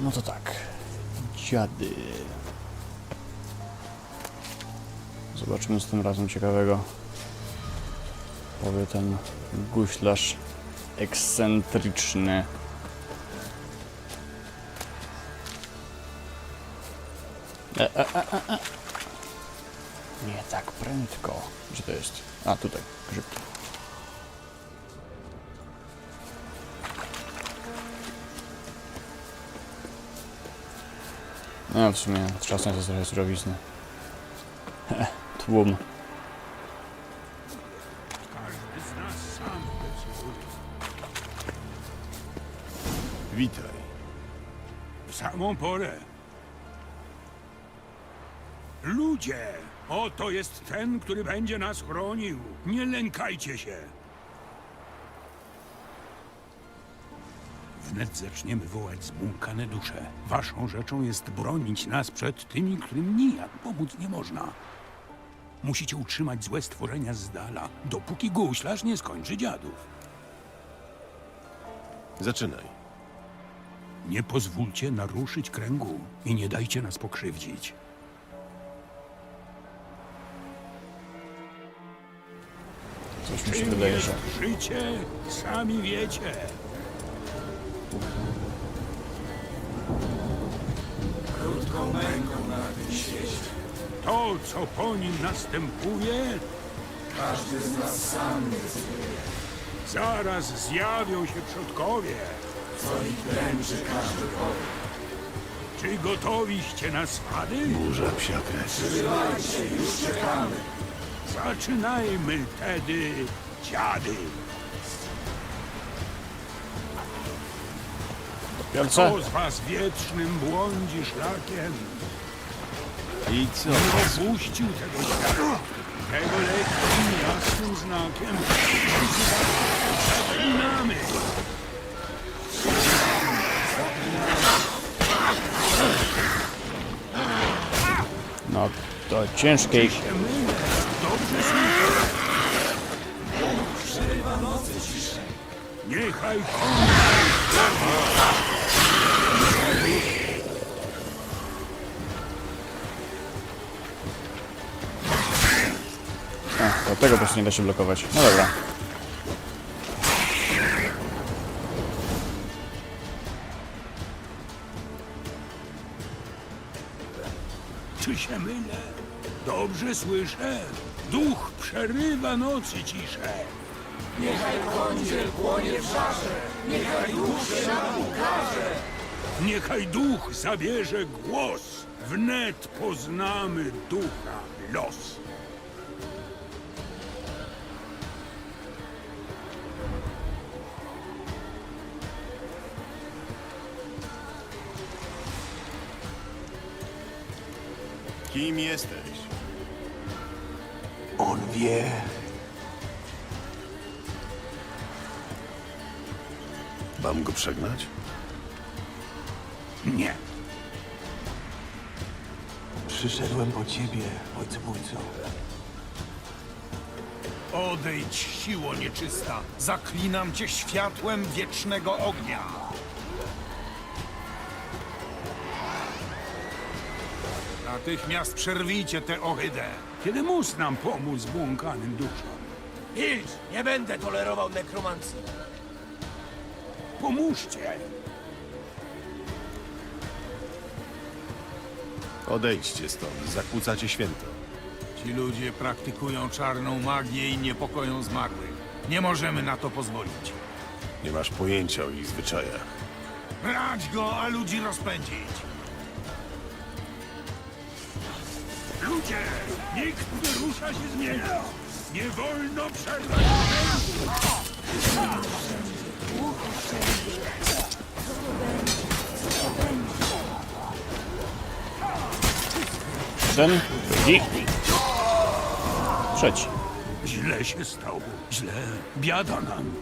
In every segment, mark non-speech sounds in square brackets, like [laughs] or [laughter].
No to tak. Dziady. Zobaczymy z tym razem ciekawego. Powie ten guślarz ekscentryczny. E, e, e, e, e. Nie tak prędko. Gdzie to jest? A, tutaj. Grzybki. No w sumie trzasnę [laughs] to trochę surowizny. Tłum. Witaj. W samą porę. Ludzie, oto jest ten, który będzie nas chronił. Nie lękajcie się. Wnet zaczniemy wołać zbłąkane dusze. Waszą rzeczą jest bronić nas przed tymi, którym nijak pomóc nie można. Musicie utrzymać złe stworzenia z dala, dopóki guślarz nie skończy dziadów. Zaczynaj. Nie pozwólcie naruszyć kręgu i nie dajcie nas pokrzywdzić. Coś mi się wydaje, że... życie, sami wiecie. To, co po nim następuje, każdy z nas sam Zaraz zjawią się przodkowie. Co ich dręczy każdy Czy gotowiście na swady? Burza psia krew. Zaczynajmy tedy, dziady. Wielce? Kto z was wiecznym błądzi szlakiem? I co? Nie opuścił tego świata. Tego lekkim, jasnym znakiem. Zaczynamy. No to ciężkiej. Dobrze słyszę. Niechaj kończy. A, tego po prostu nie da się blokować. No dobra. Czy się mylę? Dobrze słyszę. Duch przerywa nocy ciszę. Niechaj duch zabierze głos. Wnet poznamy ducha los. Kim jesteś? On wie. Mam go przegnać? Nie. Przyszedłem po ciebie, ojcobójco. Odejdź, siło nieczysta! Zaklinam cię światłem wiecznego ognia! Natychmiast przerwijcie tę ohydę! Kiedy mus nam pomóc błąkanym duszom? Milcz! Nie będę tolerował nekromancji. Pomóżcie. Odejdźcie stąd, zakłócacie święto. Ci ludzie praktykują czarną magię i niepokoją zmarłych. Nie możemy na to pozwolić. Nie masz pojęcia o ich zwyczajach. Brać go, a ludzi rozpędzić! Ludzie, nikt nie rusza się z miejsca. Nie wolno przerwać. Ten, drugi. Trzeci. Źle się stało. Źle. Biada nam.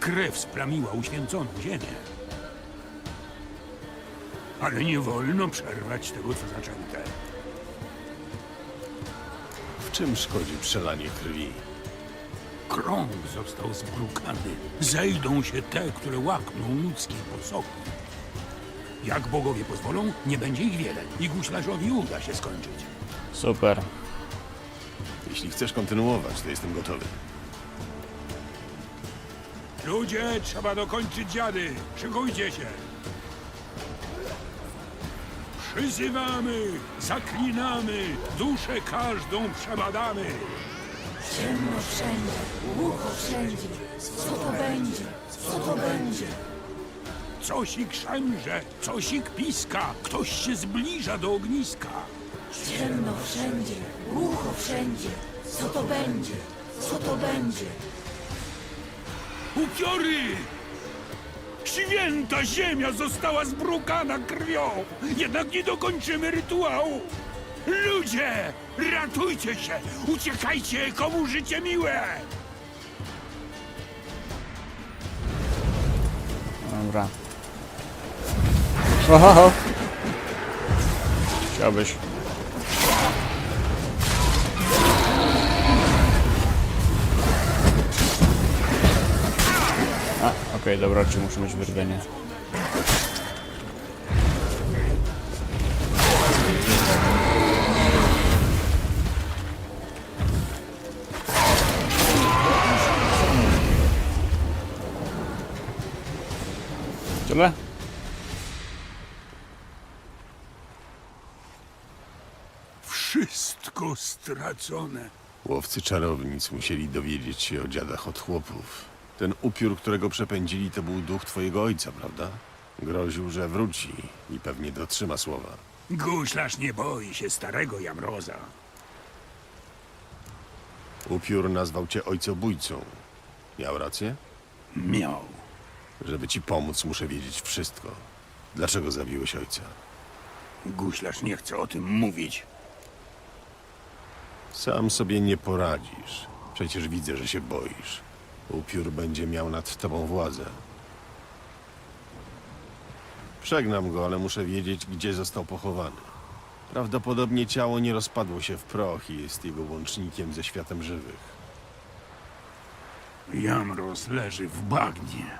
Krew splamiła uświęconą ziemię. Ale nie wolno przerwać tego, co zaczęte. W czym szkodzi przelanie krwi? Krąg został zbrukany. Zejdą się te, które łakną ludzkiej posoki. Jak bogowie pozwolą, nie będzie ich wiele i guślarzowi uda się skończyć. Super. Jeśli chcesz kontynuować, to jestem gotowy. Ludzie, trzeba dokończyć dziady. Szykujcie się. Przyzywamy, zaklinamy, duszę każdą przebadamy. Ciemno wszędzie, głucho wszędzie. Co to będzie? Co to będzie? Cosik szemrze, cosik piska, ktoś się zbliża do ogniska. Ciemno wszędzie, głucho wszędzie. Co to będzie? Co to będzie? Upiory! Święta ziemia została zbrukana krwią, jednak nie dokończymy rytuału. Ludzie, ratujcie się, uciekajcie, komu życie miłe! Dobra. Oho! Chciałbyś. A, okej, dobra, czy muszę mieć wyrwienie. Tyle? Wszystko stracone. Łowcy czarownic musieli dowiedzieć się o dziadach od chłopów. Ten upiór, którego przepędzili, to był duch twojego ojca, prawda? Groził, że wróci i pewnie dotrzyma słowa. Guślarz nie boi się starego Jamroza. Upiór nazwał cię ojcobójcą. Miał rację? Miał. Żeby ci pomóc, muszę wiedzieć wszystko. Dlaczego zabiłeś ojca? Guślarz nie chce o tym mówić. Sam sobie nie poradzisz. Przecież widzę, że się boisz. Upiór będzie miał nad tobą władzę. Przegnam go, ale muszę wiedzieć, gdzie został pochowany. Prawdopodobnie ciało nie rozpadło się w proch i jest jego łącznikiem ze światem żywych. Jamroz leży w bagnie.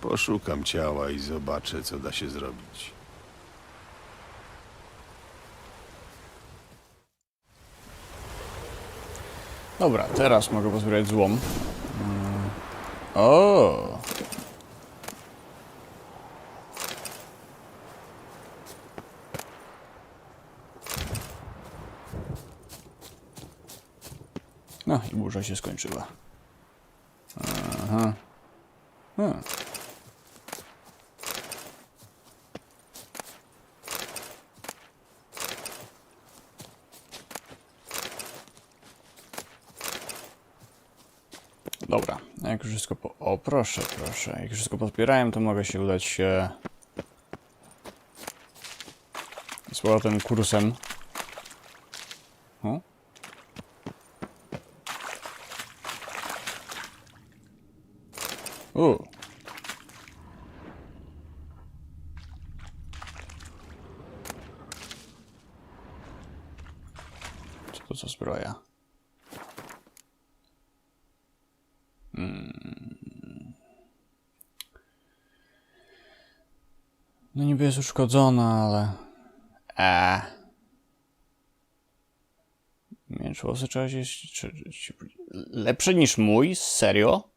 Poszukam ciała i zobaczę, co da się zrobić. Dobra, teraz mogę pozbierać złom. Mm. O! No i burza się skończyła. Aha. Hmm. Dobra, jak już wszystko po... O, proszę, proszę. Jak już wszystko pozbierałem, to mogę się udać się... Z powrotem kursem. O? U. Co to za zbroja? No niby jest uszkodzona, ale... Eee. Miecz. Czy, czy, lepszy niż mój? Serio?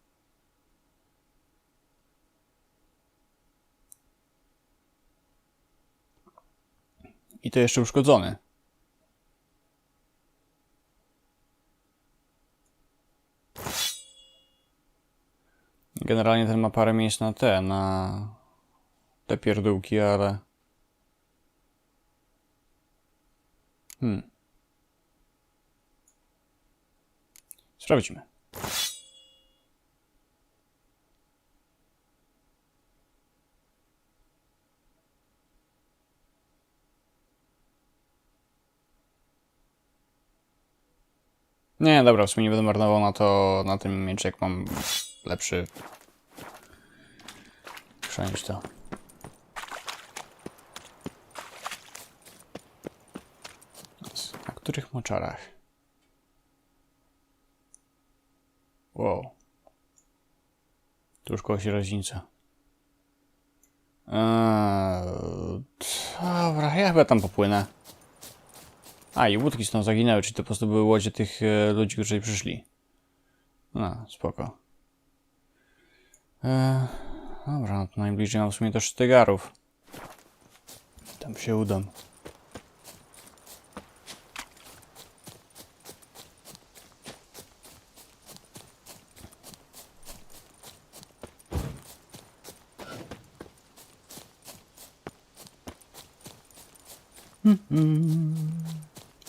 I to jeszcze uszkodzony. Generalnie ten ma parę miejsc na te, na te pierdółki, ale... Hmm. Sprawdzimy. Nie, dobra, w sumie nie będę marnował na to, na tym mieczu, jak mam lepszy. Chrzanić to. Na których moczarach? Wow. Tu już kogoś rodzinica. Eee, dobra, ja chyba tam popłynę. A, i łódki stąd zaginęły, czyli to po prostu były łodzie tych e, ludzi, którzy przyszli. No, spoko. Eee, dobra, no najbliżej mam w sumie do Sztygarów. Tam się udam.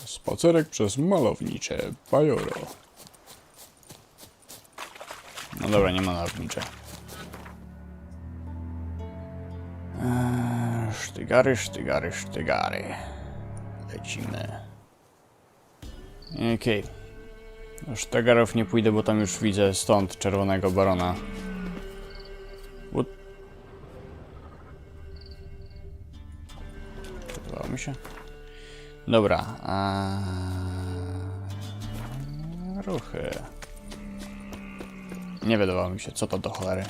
Spacerek przez malownicze Bajoro. No dobra, nie ma malownicze. Eee, sztygary, sztygary, sztygary. Lecimy. Okej. Do sztygarów nie pójdę, bo tam już widzę stąd czerwonego barona. What? Podobało mi się? Dobra, a... ruchy. Nie wydawało mi się, co to do cholery.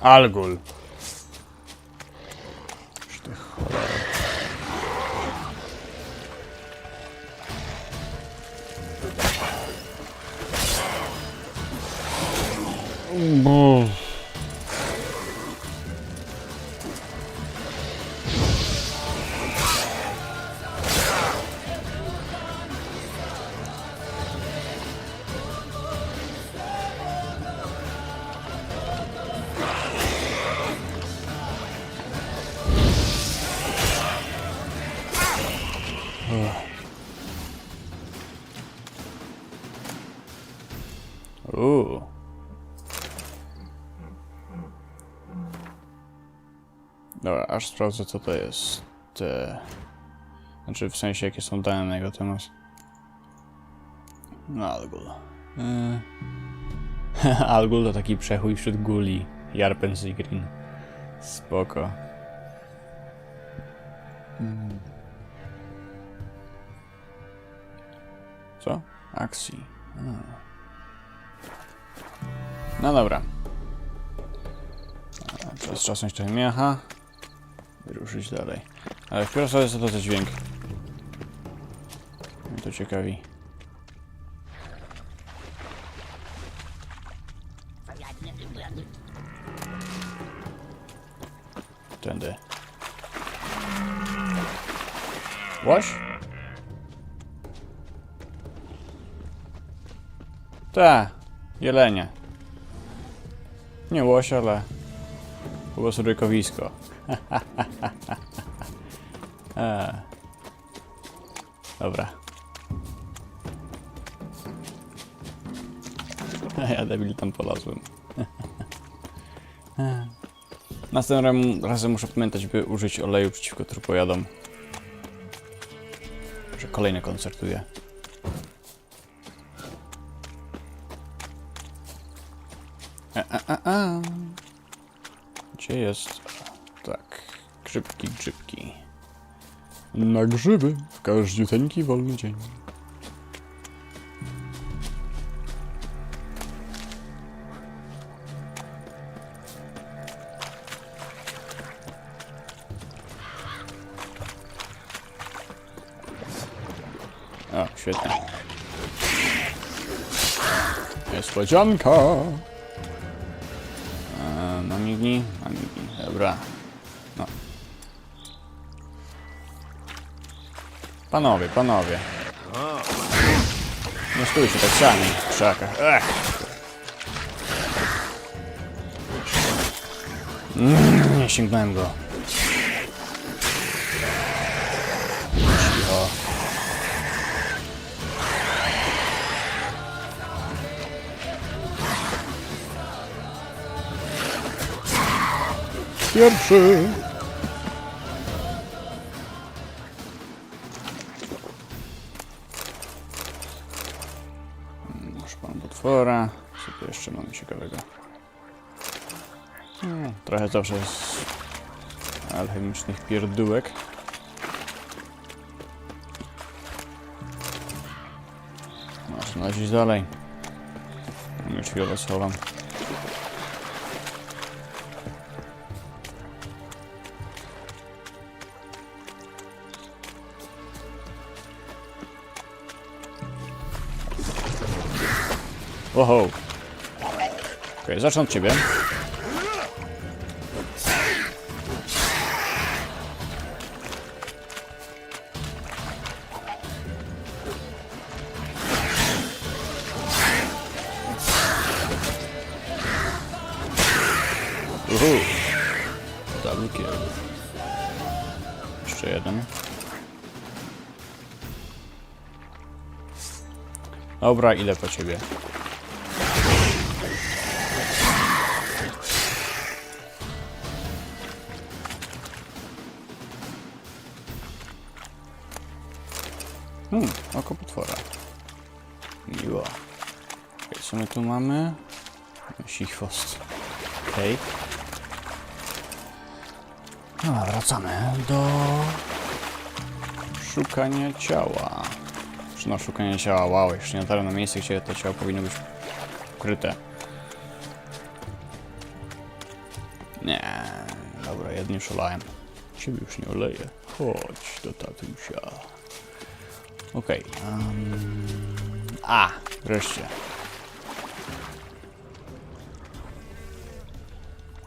Algul. Bo... aż sprawdzę co to jest. Znaczy w sensie jakie są dane na jego temat. No, Algul. Yy. [laughs] Algul to taki przechój wśród guli. Jarpen Green. Spoko. Mm. Co? Akcji. A. No dobra. Teraz czasem trochę miecha. I ruszyć dalej. Ale sobie co to za dźwięk. Mnie to ciekawi. Tędy. Łoś? Ta, jelenie. Nie łoś, ale po prostu rykowisko. E. [laughs] Dobra. [laughs] ja debil tam polazłem. [laughs] Następnym razem muszę pamiętać, by użyć oleju przeciwko trupojadom. Że kolejny koncertuje. A, a, a, a. Gdzie jest? Grzybki, grzybki. Na grzyby w każdziuteńki wolny dzień. O, świetnie. Niespodzianka! E, Mamigi? Mamigi, dobra. Panowie, panowie. Nie stójcie tak sami w krzakach. Ech. Mm, nie sięgnąłem go. Pierwszy. Mamy ciekawego? Hmm, trochę zawsze z alchemicznych pierdółek. Można lecieć dalej. Już chwilę schowam. Oho. Okej, zacznę od ciebie. Uhu. Double jeden. Dobra, ile po ciebie? Hmm, oko potwora. Miło. Co my tu mamy? Sichwost. Okej. Okay. No, wracamy do szukania ciała. Czy no, szukania ciała, wow, jeszcze nie dotarłem na miejsce, gdzie to ciało powinno być ukryte. Nie, dobra, jednie szalałem. Ciebie już nie oleję. Chodź do tatusia. Okej. em, A, wreszcie.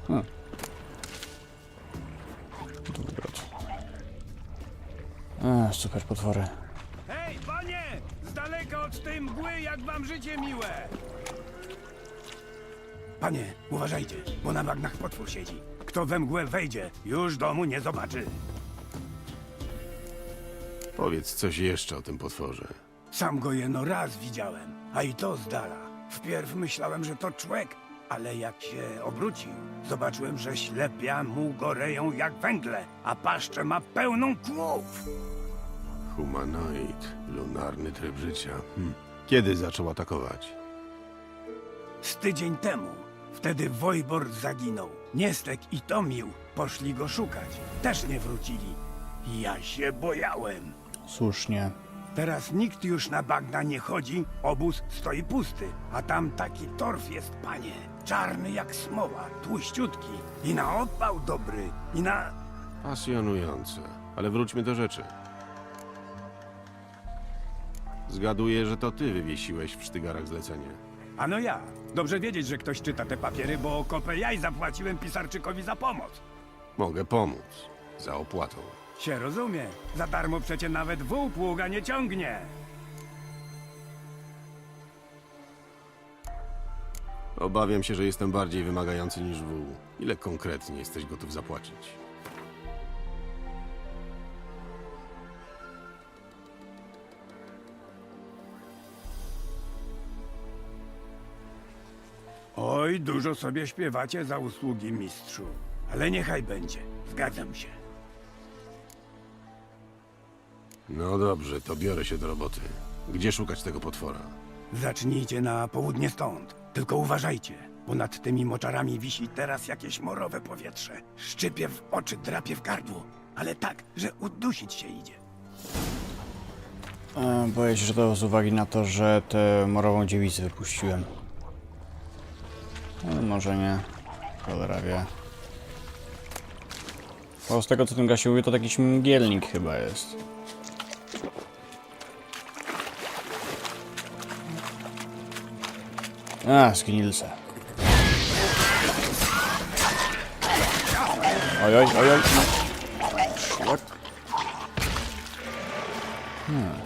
Hmm. Dwugrot. A, super potwory. Hej, panie! Z daleka od tej mgły, jak wam życie miłe! Panie, uważajcie, bo na bagnach potwór siedzi. Kto we mgłę wejdzie, już domu nie zobaczy. Powiedz coś jeszcze o tym potworze. Sam go jeno raz widziałem, a i to z dala. Wpierw myślałem, że to człek, ale jak się obrócił, zobaczyłem, że ślepia mu goreją jak węgle, a paszczę ma pełną kłów. Humanoid, lunarny tryb życia. Hm. Kiedy zaczął atakować? Z tydzień temu. Wtedy Wojbor zaginął. Niestek i Tomił poszli go szukać. Też nie wrócili. Ja się bojałem. Słusznie. Teraz nikt już na bagna nie chodzi, obóz stoi pusty, a tam taki torf jest, panie. Czarny jak smoła, tłuściutki i na opał dobry, i na... Pasjonujące. Ale wróćmy do rzeczy. Zgaduję, że to ty wywiesiłeś w sztygarach zlecenie. Ano ja. Dobrze wiedzieć, że ktoś czyta te papiery, bo o kopę jaj zapłaciłem pisarczykowi za pomoc. Mogę pomóc. Za opłatą. Się rozumie. Za darmo przecie nawet wół pługa nie ciągnie. Obawiam się, że jestem bardziej wymagający niż wół. Ile konkretnie jesteś gotów zapłacić? Oj, dużo sobie śpiewacie za usługi, mistrzu. Ale niechaj będzie. Zgadzam się. No dobrze, to biorę się do roboty. Gdzie szukać tego potwora? Zacznijcie na południe stąd. Tylko uważajcie, bo nad tymi moczarami wisi teraz jakieś morowe powietrze. Szczypie w oczy, drapie w gardło. Ale tak, że udusić się idzie. E, boję się, że to z uwagi na to, że tę morową dziewicę wypuściłem. Ale może nie. Cholera wie. Bo z tego co ten mówi, to jakiś mgielnik chyba jest. A, zgnilce. Oj, oj, oj, oj. Szlak. No,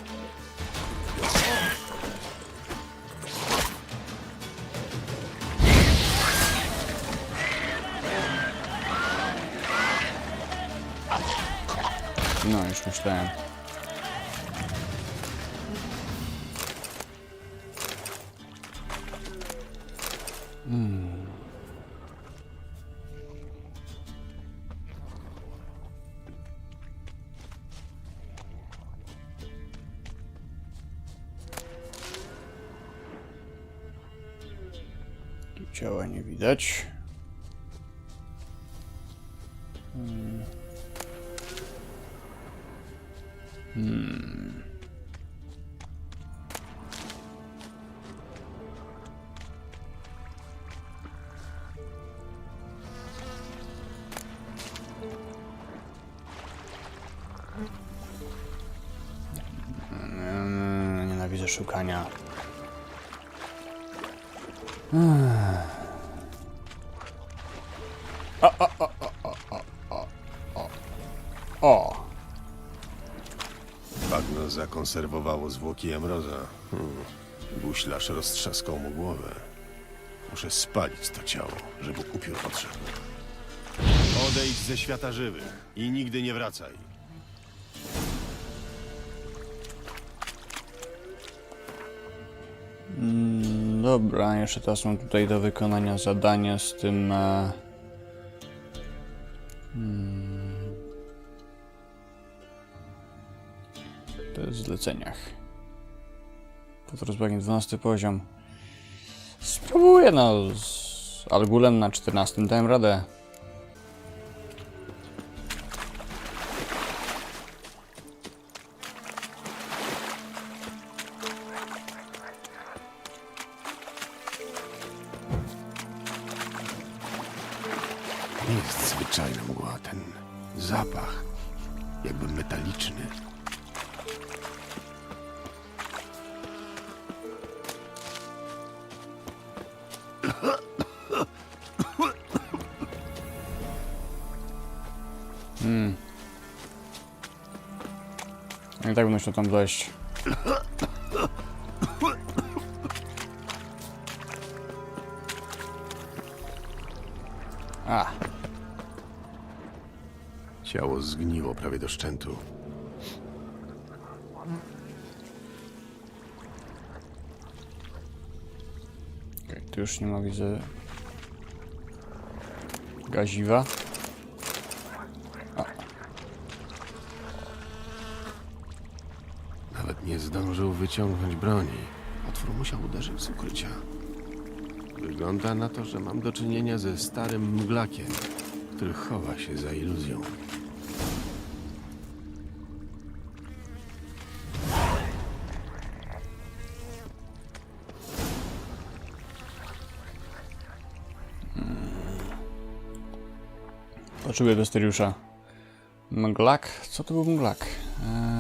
ciała nie widać. Bagno zakonserwowało zwłoki Emroza. Hmm. Guślarz roztrzaskał mu głowę. Muszę spalić to ciało, żeby upiór odszedł. Odejdź ze świata żywych i nigdy nie wracaj. Dobra, jeszcze teraz mam tutaj do wykonania zadania z tym. E, to jest w zleceniach. Pod rozbiegiem 12 poziom. Spróbuję, no. Z Algulem na 14 dałem radę. Nie jest zwyczajna mgła, ten zapach, jakby metaliczny. Tak będę musiał tam dojść. A, Ciało zgniło prawie do szczętu. okej, tu już nie ma widzę gaziwa. Nawet nie zdążył wyciągnąć broni. Otwór musiał uderzyć z ukrycia. Wygląda na to, że mam do czynienia ze starym mglakiem, który chowa się za iluzją. Potrzebuję Dosteriusza. Mglak? Co to był mglak? Eee...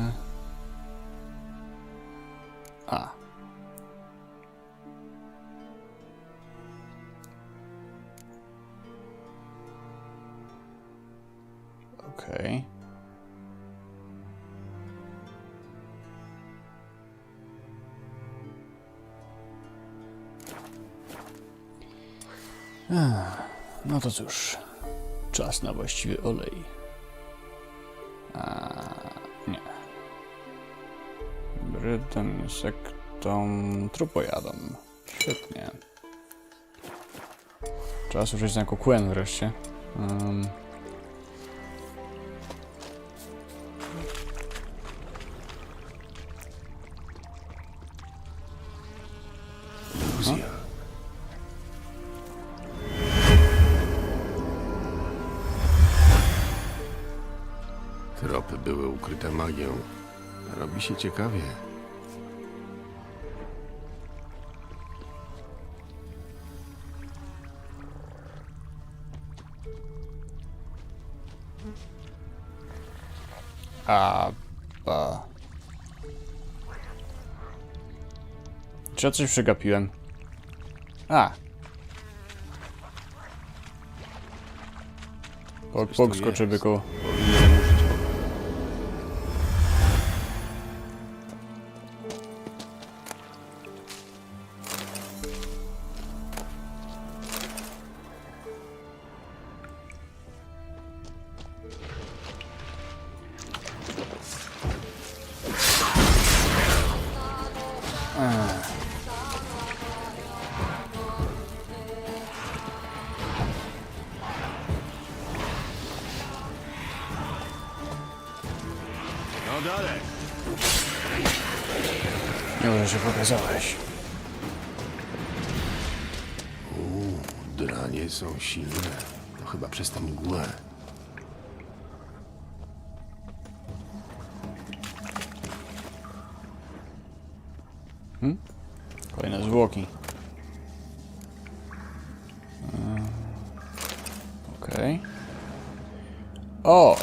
Okej. Ech, No to cóż. Czas na właściwy olej. A, nie. Brytem, insektą, trupojadą. Świetnie. Czas użyć znaku Quen wreszcie. Um, się ciekawie. a, a. Czy ja coś przegapiłem? A. Pok, pok skoczy byku. silne. No chyba przez tę mgłę. Hmm? Kolejne zwłoki. Hmm. Okej. Okay. O!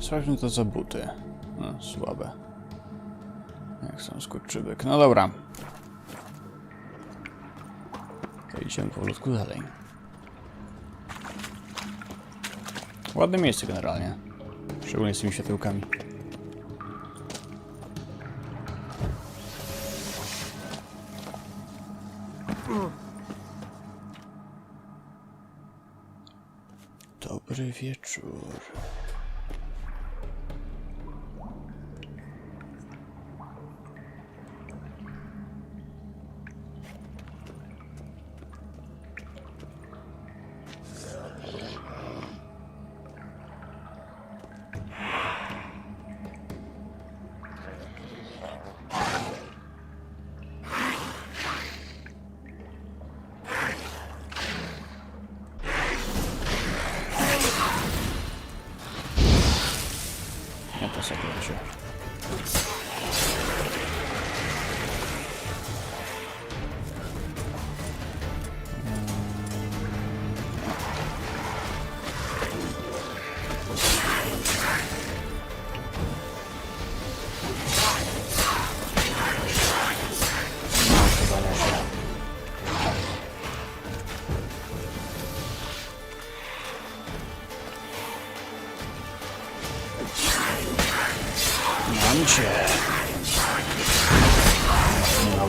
Sprawdźmy to za buty. No, słabe. Jak są skurczybyk. No dobra. To idziemy powolutku dalej. Ładne miejsce generalnie. Szczególnie z tymi światełkami. Nie to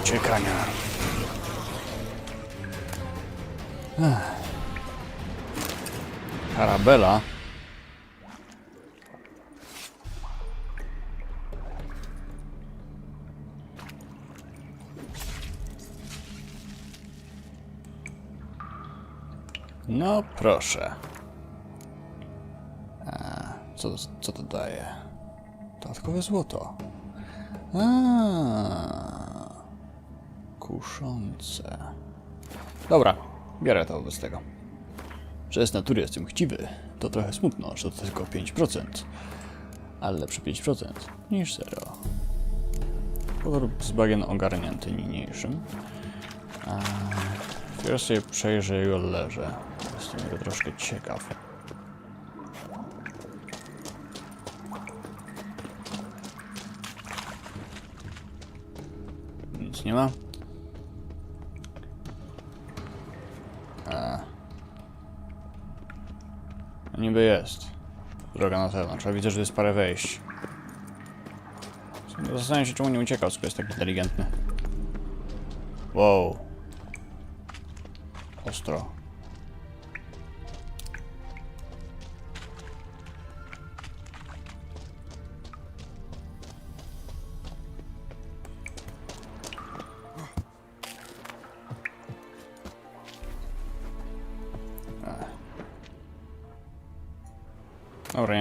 uciekania. Ech. Arabela. No proszę. A, co, co to daje? Dodatkowe złoto. A, kuszące. Dobra, biorę to wobec tego. Że z natury jestem chciwy, to trochę smutno, że to tylko 5%. Ale lepsze 5% niż 0. Kolor z bagien ogarnięty niniejszym. Teraz sobie przejrzę jego leże. Jestem tego troszkę ciekaw. Nic nie ma. Niby jest. Droga na zewnątrz, a widzę, że jest parę wejść. Zastanawiam się, czemu nie uciekał, skoro jest tak inteligentny. Wow. Ostro.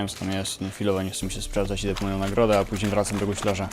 Wiem tam jest. Chwilowo nie chcę mi się sprawdzać, idę po moją nagrodę, a później wracam do guślarza.